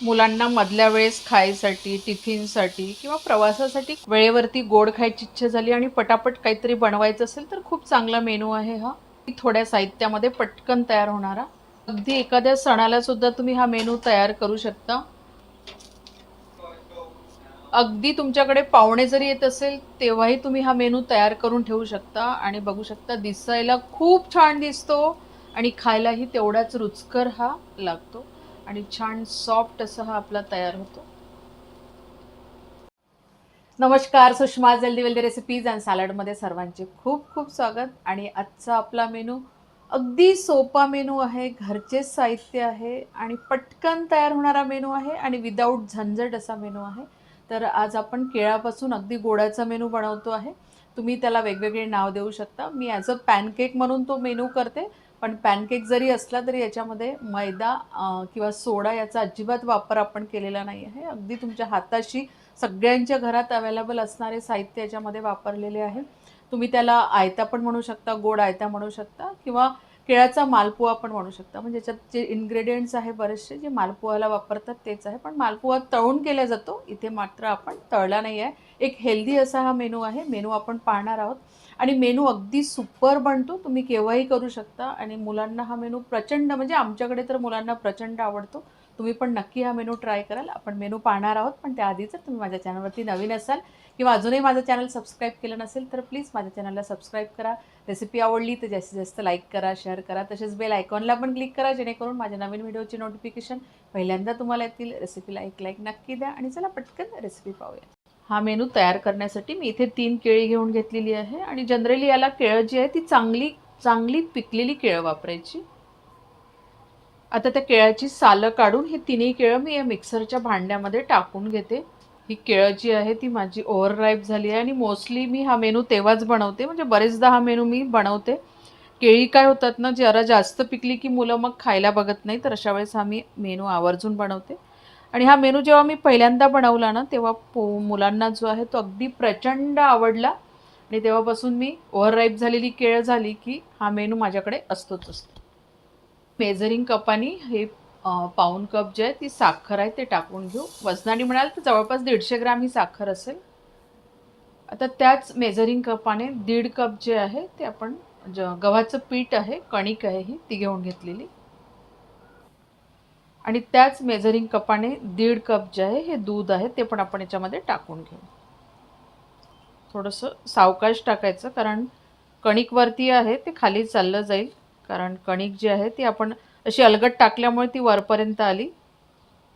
मुलांना मधल्या वेळेस खायसाठी टिफिनसाठी किंवा प्रवासासाठी वेळेवरती गोड खायची इच्छा झाली आणि पटापट काहीतरी बनवायचं असेल तर खूप चांगला मेनू आहे हा. थोड्या साहित्यामध्ये पटकन तयार होणारा अगदी एखाद्या सणाला सुद्धा तुम्ही हा मेनू तयार करू शकता. अगदी तुमच्याकडे पाहुणे जरी येत असेल तेव्हाही तुम्ही हा मेनू तयार करून ठेवू शकता आणि बघू शकता दिसायला खूप छान दिसतो आणि खायलाही तेवढाच रुचकर हा लागतो. आणि छान सॉफ्ट असा हा आपला तयार होतो. नमस्कार सुषमा जल्दी वेल्दी रेसिपीज अँड सॅलडमध्ये सर्वांचे खूप खूप स्वागत. आणि आजचा आपला मेनू अगदी सोपा मेनू आहे घरचे साहित्य आहे आणि पटकन तयार होणारा मेनू आहे आणि विदाऊट झंझट असा मेनू आहे. तर आज आपण केळापासून अगदी गोडाचा मेनू बनवतो आहे. तुम्ही त्याला वेगवेगळे नाव देऊ शकता. मी ॲज अ पॅनकेक म्हणून तो मेनू करते. पण पॅनकेक जरी असला तरी याच्यामध्ये मैदा किंवा सोडा याचा अजिबात वापर आपण केलेला नाही आहे. अगदी तुमच्या हाताशी सगळ्यांच्या घरात अवेलेबल असणारे साहित्य याच्यामध्ये वापरलेले आहे. तुम्ही त्याला आयता पण म्हणू शकता गोड आयता म्हणू शकता किंवा केळाचा मालपुआ पण म्हणू शकता. म्हणजे याच्यात जे इन्ग्रेडियंट्स आहे बरेचसे जे मालपुआला वापरतात तेच आहे. पण मालपुआ तळून केला जातो. इथे मात्र आपण तळला नाही आहे. एक हेल्दी असा हा मेनू आहे. मेनू आपण पाहणार आहोत. आणि मेनू अगदी सुपर बनतो तुम्ही केव्हाही करू शकता. आणि मुलांना हा मेनू प्रचंड म्हणजे आमच्याकडे तर मुलांना प्रचंड आवडतो. तुम्ही पण नक्की हा मेनू ट्राय कराल. आपण मेनू पाहणार आहोत पण त्याआधी जर तुम्ही माझ्या चॅनलवरती नवीन असाल किंवा अजूनही माझं चॅनल सबस्क्राईब केलं नसेल तर प्लीज माझ्या चॅनलला सबस्क्राईब करा. रेसिपी आवडली तर जास्तीत जास्त लाईक करा शेअर करा. तसेच बेल आयकॉनला पण क्लिक करा जेणेकरून माझ्या नवीन व्हिडिओची नोटिफिकेशन पहिल्यांदा तुम्हाला येतील. रेसिपीला एक लाईक नक्की द्या. आणि चला पटकन रेसिपी पाहूया. हा मेनू तयार करण्यासाठी मी इथे तीन केळी घेऊन घेतलेली आहे. आणि जनरली याला केळं जी आहे ती चांगली चांगली पिकलेली केळं वापरायची. आता त्या केळ्याची सालं काढून ही तिन्ही केळं मी या मिक्सरच्या भांड्यामध्ये टाकून घेते. ही केळं जी आहे ती माझी ओव्हरराईप झाली आहे आणि मोस्टली मी हा मेनू तेव्हाच बनवते. म्हणजे बरेचदा हा मेनू मी बनवते. केळी काय होतात ना जरा जास्त पिकली की मुलं मग खायला बघत नाही तर अशा वेळेस हा मी मेनू आवर्जून बनवते. आणि हा मेनू जेव्हा मी पहिल्यांदा बनवला ना तेव्हा पो मुलांना जो आहे तो अगदी प्रचंड आवडला. आणि तेव्हापासून मी ओव्हरराईप झालेली केळ झाली की हा मेनू माझ्याकडे असतोच असतो. मेझरिंग कपानी हे पाऊन पाऊण कप जे आहे ती साखर आहे ते टाकून घेऊ. वजनाने म्हणाल तर जवळपास दीडशे ग्राम ही साखर असेल. आता त्याच मेझरिंग कपाने दीड कप जे आहे ते आपण ज गव्हाचं पीठ आहे कणिक आहे ही ती घेऊन घेतलेली. आणि त्याच मेजरिंग कपाने दीड कप जे आहे हे दूध आहे ते पण आपण याच्यामध्ये टाकून घेऊ. थोडंसं सावकाश टाकायचं कारण कणिक वरती आहे ते खाली चाललं जाईल. कारण कणिक जी आहे ती आपण अशी अलगट टाकल्यामुळे ती वरपर्यंत आली.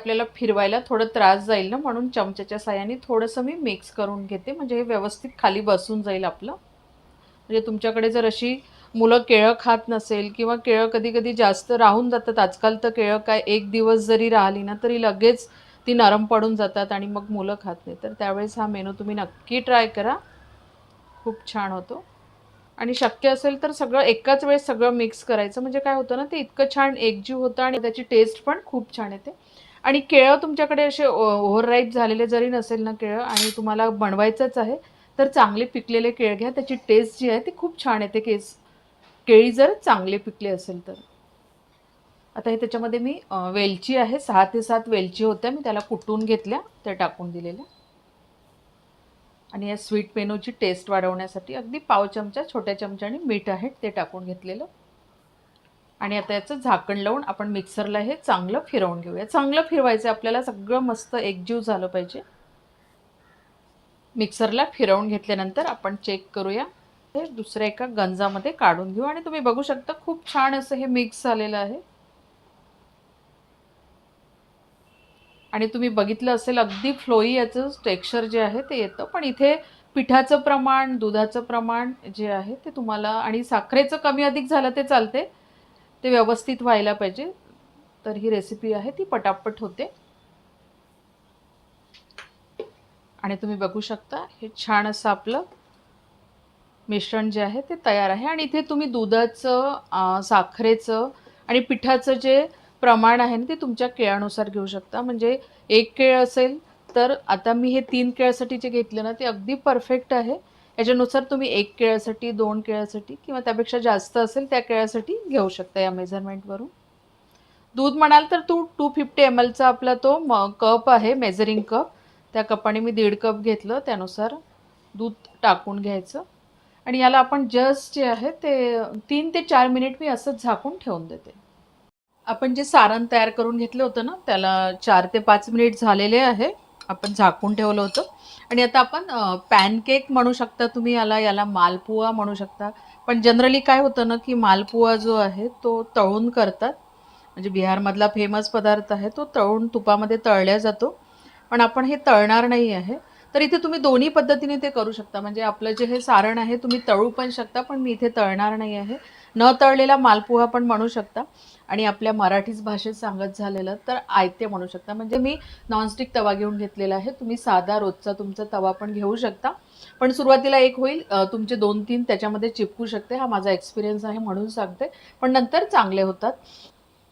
आपल्याला फिरवायला थोडं त्रास जाईल ना म्हणून चमच्याच्या साह्याने थोडंसं मी मिक्स करून घेते. म्हणजे हे व्यवस्थित खाली बसून जाईल आपलं. म्हणजे तुमच्याकडे जर अशी मुलं केळं खात नसेल किंवा केळं कधी कधी जास्त राहून जातात आजकाल तर केळं काय एक दिवस जरी राहिली ना तरी लगेच ती नरम पडून जातात आणि मग मुलं खात नाही तर त्यावेळेस हा मेनू तुम्ही नक्की ट्राय करा. खूप छान होतो. आणि शक्य असेल तर सगळं एकाच वेळेस सगळं मिक्स करायचं. म्हणजे काय होतं ना ते इतकं छान एकजीव होतं आणि त्याची टेस्ट पण खूप छान येते. आणि केळं तुमच्याकडे असे ओव्हरराईप झालेले जरी नसेल ना केळं आणि तुम्हाला बनवायचंच आहे तर चांगले पिकलेले केळ घ्या. त्याची टेस्ट जी आहे ती खूप छान येते केस केळी जर चांगले पिकले असेल तर. आता हे त्याच्यामध्ये मी वेलची आहे सहा ते सात वेलची होत्या मी त्याला कुटून घेतल्या त्या टाकून दिलेल्या. आणि या स्वीट मेनूची टेस्ट वाढवण्यासाठी अगदी पाव चमचा छोट्या चमच्याने मीठ आहे ते टाकून घेतलेलं. आणि आता याचं झाकण लावून आपण मिक्सरला हे चांगलं फिरवून घेऊया. चांगलं फिरवायचं आहे आपल्याला सगळं मस्त एकजीव झालं पाहिजे. मिक्सरला फिरवून घेतल्यानंतर आपण चेक करूया. हे दुसऱ्या एका गंजामध्ये काढून घेऊ. आणि तुम्ही बघू शकता खूप छान असं हे मिक्स झालेलं आहे. आणि तुम्ही बघितलं असेल अगदी फ्लोई याचं टेक्स्चर जे आहे ते येतं. पण इथे पिठाचं प्रमाण दुधाचं प्रमाण जे आहे ते तुम्हाला आणि साखरेचं कमी अधिक झालं ते चालते ते व्यवस्थित व्हायला पाहिजे. तर ही रेसिपी आहे ती पटापट होते. आणि तुम्ही बघू शकता हे छान असं आपलं मिश्रण जे आहे ते तयार आहे. आणि इथे तुम्ही दुधाचं साखरेचं आणि पिठाचं जे प्रमाण आहे ना ते तुमच्या केळानुसार घेऊ शकता. म्हणजे एक केळ असेल तर आता मी हे तीन केळासाठी जे घेतलं ना ते अगदी परफेक्ट आहे. याच्यानुसार तुम्ही एक केळासाठी दोन केळासाठी किंवा त्यापेक्षा जास्त असेल त्या केळासाठी घेऊ शकता या मेजरमेंटवरून दूध म्हणाल तर तू टू फिफ्टी एम एलचा आपला तो म कप आहे मेजरिंग कप. त्या कपाने मी दीड कप घेतलं त्यानुसार दूध टाकून घ्यायचं. आणि याला आपण जस्ट जे आहे ते तीन ते चार मिनिट मी असंच झाकून ठेवून देते. आपण जे सारण तयार करून घेतलं होतं ना त्याला चार ते पाच मिनिट झालेले आहे. आपण झाकून ठेवलं होतं. आणि आता आपण पॅनकेक म्हणू शकता तुम्ही याला याला मालपुआ म्हणू शकता. पण जनरली काय होतं ना की मालपुआ जो आहे तो तळून करतात. म्हणजे बिहारमधला फेमस पदार्थ आहे तो तळून तुपामध्ये तळल्या जातो. पण आपण हे तळणार नाही आहे. तर इथे तुम्ही दोन्ही पद्धतीने ते करू शकता. म्हणजे आपलं जे हे सारण आहे तुम्ही तळू पण शकता पण मी इथे तळणार नाही आहे. न तळलेला मालपोहा पण म्हणू शकता. आणि आपल्या मराठीच भाषेत सांगत झालेलं तर आयते म्हणू शकता. म्हणजे मी नॉनस्टिक तवा घेऊन घेतलेला आहे. तुम्ही साधा रोजचा तुमचा तवा पण घेऊ शकता. पण सुरुवातीला एक होईल. तुमचे दोन तीन त्याच्यामध्ये चिपकू शकते. हा माझा एक्सपिरियन्स आहे म्हणून सांगते. पण नंतर चांगले होतात.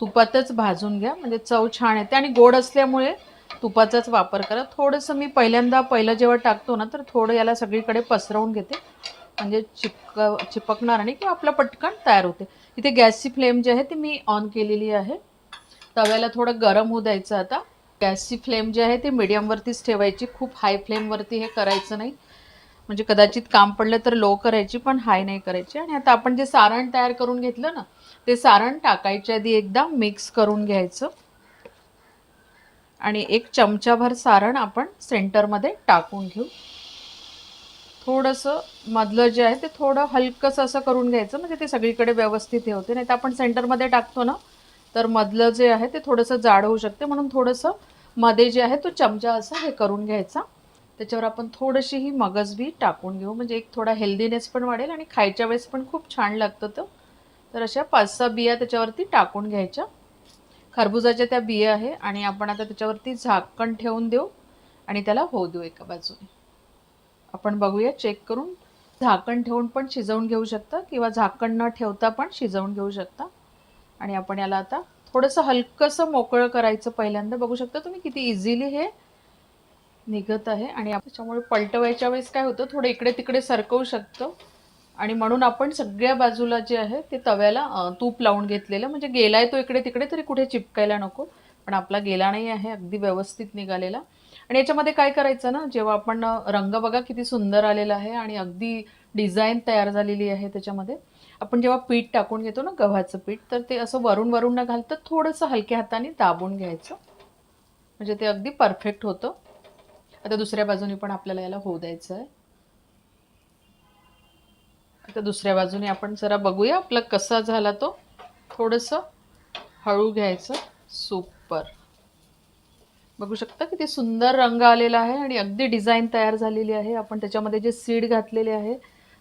तुपातच भाजून घ्या. म्हणजे चव छान येते आणि गोड असल्यामुळे तुपाचाच वापर करा. थोडंसं मी पहिल्यांदा पहिलं जेव्हा टाकतो ना तर थोडं याला सगळीकडे पसरवून घेते. म्हणजे चिपक चिपकणार नाही किंवा आपलं पटकन तयार होते. इथे गॅसची फ्लेम जी आहे ती मी ऑन केलेली आहे. तव्याला थोडं गरम होऊ द्यायचं आता. गॅसची फ्लेम जी आहे ती मिडियमवरतीच ठेवायची. खूप हाय फ्लेमवरती हे करायचं नाही. म्हणजे कदाचित काम पडलं तर लो करायची पण हाय नाही करायची. आणि आता आपण जे सारण तयार करून घेतलं ना ते सारण टाकायच्या आधी एकदा मिक्स करून घ्यायचं. आणि एक चमचाभर सारण आपण सेंटरमध्ये टाकून घेऊ. थोडंसं मधलं जे आहे ते थोडं हलकंसं असं करून घ्यायचं म्हणजे ते सगळीकडे व्यवस्थित हे होते. नाही तर आपण सेंटरमध्ये टाकतो ना तर मधलं जे आहे ते थोडंसं जाड होऊ शकते. म्हणून थोडंसं मध्ये जे आहे तो चमचा असा हे करून घ्यायचा. त्याच्यावर आपण थोडीशी ही मगजबी टाकून घेऊ. म्हणजे एक थोडा हेल्दीनेस पण वाढेल आणि खायच्या वेळेस पण खूप छान लागतं तो. तर अशा पाच सहा बिया त्याच्यावरती टाकून घ्यायच्या. खरबुजाच्या त्या बिया आहे आणि आपण आता त्याच्यावरती झाकण ठेवून देऊ आणि त्याला होऊ देऊ एका बाजूने. आपण बघूया चेक करून. झाकण ठेवून पण शिजवून घेऊ शकता किंवा झाकण न ठेवता पण शिजवून घेऊ शकता. आणि आपण याला आता थोडंसं हलकंसं मोकळं करायचं पहिल्यांदा. बघू शकता तुम्ही किती इझिली हे निघत आहे. आणि त्याच्यामुळे पलटवायच्या वेळेस काय होतं थोडं इकडे तिकडे सरकवू शकतं. आणि म्हणून आपण सगळ्या बाजूला जे आहे ते तव्याला तूप लावून घेतलेलं म्हणजे गेलाय तो इकडे तिकडे तरी कुठे चिपकायला नको पण आपला गेला नाही आहे अगदी व्यवस्थित निघालेला. आणि याच्यामध्ये काय करायचं ना जेव्हा आपण रंग बघा किती सुंदर आलेला आहे आणि अगदी डिझाईन तयार झालेली आहे त्याच्यामध्ये. आपण जेव्हा पीठ टाकून घेतो ना गव्हाचं पीठ तर ते असं वरून वरून न घालतं थोडंसं हलक्या हाताने दाबून घ्यायचं. म्हणजे ते अगदी परफेक्ट होतं. आता दुसऱ्या बाजूने पण आपल्याला याला होऊ द्यायचं आहे आता दुसऱ्या बाजूने आपण जरा बघूया आपला कसा झाला तो. थोडंसं हळू घ्यायचं. सुपर बघू शकता किती सुंदर रंग आलेला आहे आणि अगदी डिझाईन तयार झालेली आहे. आपण त्याच्यामध्ये जे सीड घातलेले आहे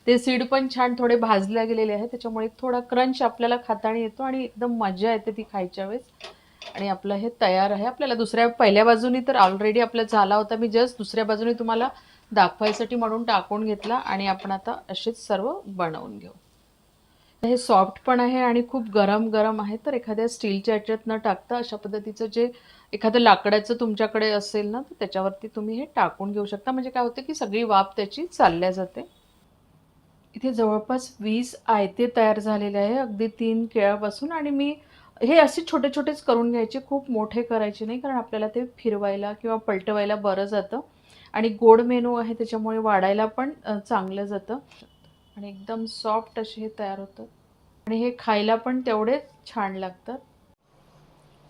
ते सीड पण छान थोडे भाजल्या गेलेले आहे. त्याच्यामुळे थोडा क्रंच आपल्याला खाताणी येतो आणि एकदम मजा येते ती खायच्या वेळेस. आणि आपलं हे तयार आहे. आपल्याला दुसऱ्या पहिल्या बाजूनी तर ऑलरेडी आपला झाला होता. मी जस्ट दुसऱ्या बाजूने तुम्हाला दाखवायसाठी म्हणून टाकून घेतला आणि आपण आता असेच सर्व बनवून घेऊ. हे सॉफ्ट पण आहे आणि खूप गरम गरम आहे तर एखाद्या स्टीलच्या याच्यात न टाकता अशा पद्धतीचं जे एखादं लाकडाचं तुमच्याकडे असेल ना तर त्याच्यावरती तुम्ही हे टाकून घेऊ शकता. म्हणजे काय होतं की सगळी वाफ त्याची चालल्या जाते. इथे जवळपास वीस आयते तयार झालेले आहे अगदी तीन केळापासून आणि मी हे असे छोटे छोटेच करून घ्यायचे खूप मोठे करायचे नाही कारण आपल्याला ते फिरवायला किंवा पलटवायला बरं जातं. आणि गोड मेनू आहे त्याच्यामुळे वाढायला पण चांगलं जातं. आणि एकदम सॉफ्ट असे हे तयार होतं. आणि हे खायला पण तेवढेच छान लागतात.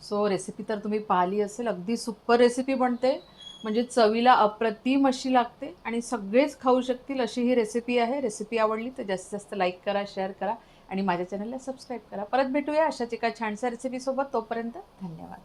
सो रेसिपी तर तुम्ही पाहिली असेल. अगदी सुपर रेसिपी बनते. म्हणजे चवीला अप्रतिम अशी लागते आणि सगळेच खाऊ शकतील अशी ही रेसिपी आहे. रेसिपी आवडली तर जास्तीत जास्त लाईक करा शेअर करा आणि माझ्या चॅनलला सबस्क्राईब करा. परत भेटूया अशाच एका छानशा रेसिपीसोबत तोपर्यंत धन्यवाद.